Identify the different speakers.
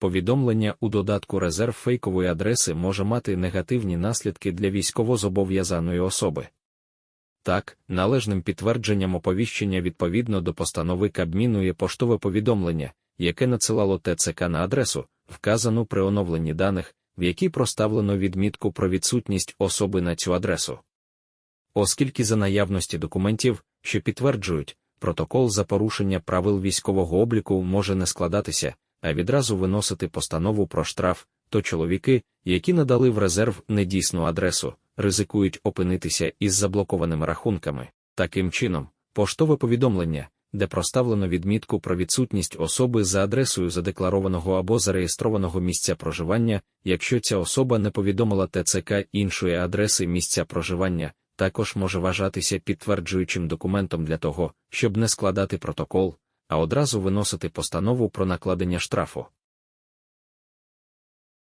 Speaker 1: повідомлення у додатку резерв фейкової адреси може мати негативні наслідки для військовозобов'язаної особи. Так, належним підтвердженням оповіщення відповідно до постанови Кабміну є поштове повідомлення, яке надсилало ТЦК на адресу, вказану при оновленні даних, в якій проставлено відмітку про відсутність особи на цю адресу. Оскільки за наявності документів, що підтверджують, протокол за порушення правил військового обліку може не складатися, а відразу виносити постанову про штраф, то чоловіки, які надали в резерв недійсну адресу, ризикують опинитися із заблокованими рахунками. Таким чином, поштове повідомлення, де проставлено відмітку про відсутність особи за адресою задекларованого або зареєстрованого місця проживання, якщо ця особа не повідомила ТЦК іншої адреси місця проживання, також може вважатися підтверджуючим документом для того, щоб не складати протокол, а одразу виносити постанову про накладення штрафу.